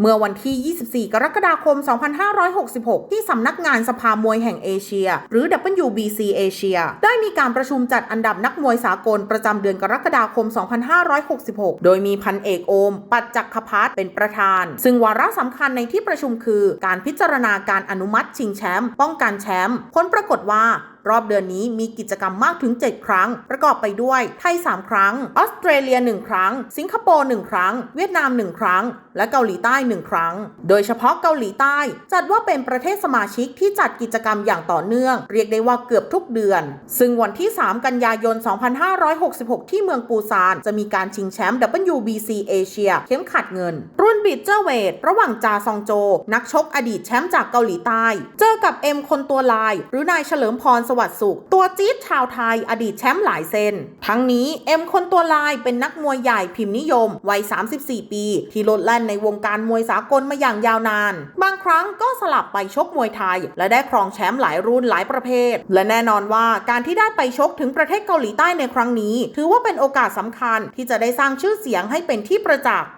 เมื่อวันที่ 24 กรกฎาคม 2566 ที่สำนักงานสภามวยแห่งเอเชีย หรือ WBC เอเชีย ได้มีการประชุมจัดอันดับนักมวยสากลประจำเดือนกรกฎาคม 2566 โดยมีพันเอกโอม ปัจจักพัฒน์เป็นประธาน ซึ่งวาระสำคัญในที่ประชุมคือ การพิจารณาการอนุมัติชิงแชมป์ ป้องกันแชมป์ ผลปรากฏว่า รอบเดือนนี้มีกิจกรรมมากถึง 7 ครั้ง ประกอบไปด้วย ไทย 3 ครั้ง ออสเตรเลีย 1 ครั้ง สิงคโปร์ 1 ครั้ง เวียดนาม 1 ครั้ง และเกาหลีใต้ 1 ครั้ง โดยเฉพาะเกาหลีใต้ จัดว่าเป็นประเทศสมาชิกที่จัดกิจกรรมอย่างต่อเนื่อง เรียกได้ว่าเกือบทุกเดือน ซึ่งวันที่ 3 กันยายน 2566 ที่เมืองปูซาน จะมีการชิงแชมป์ WBC เอเชียเข้มขัดเงิน รุ่นบิดเจอร์เวท ระหว่างจาซองโจ นักชกอดีตแชมป์จากเกาหลีใต้ เจอกับเอ็มคนตัวลาย หรือนายเฉลิมพรสวัสดิ์สุข ตัวจี๊ดชาวไทย อดีตแชมป์หลายเซน ทั้งนี้เอ็มคนตัวลายเป็นนักมวยใหญ่พิมพ์นิยม วัย 34 ปี ที่ลดแล่นในวงการมวยสากลมาอย่างยาวนาน บางครั้งก็สลับไปชกมวยไทย และได้ครองแชมป์หลายรุ่นหลายประเภท และแน่นอนว่าการที่ได้ไปชกถึงประเทศเกาหลีใต้ในครั้งนี้ ถือว่าเป็นโอกาสสำคัญที่จะได้สร้างชื่อเสียงให้เป็นที่ประจักษ์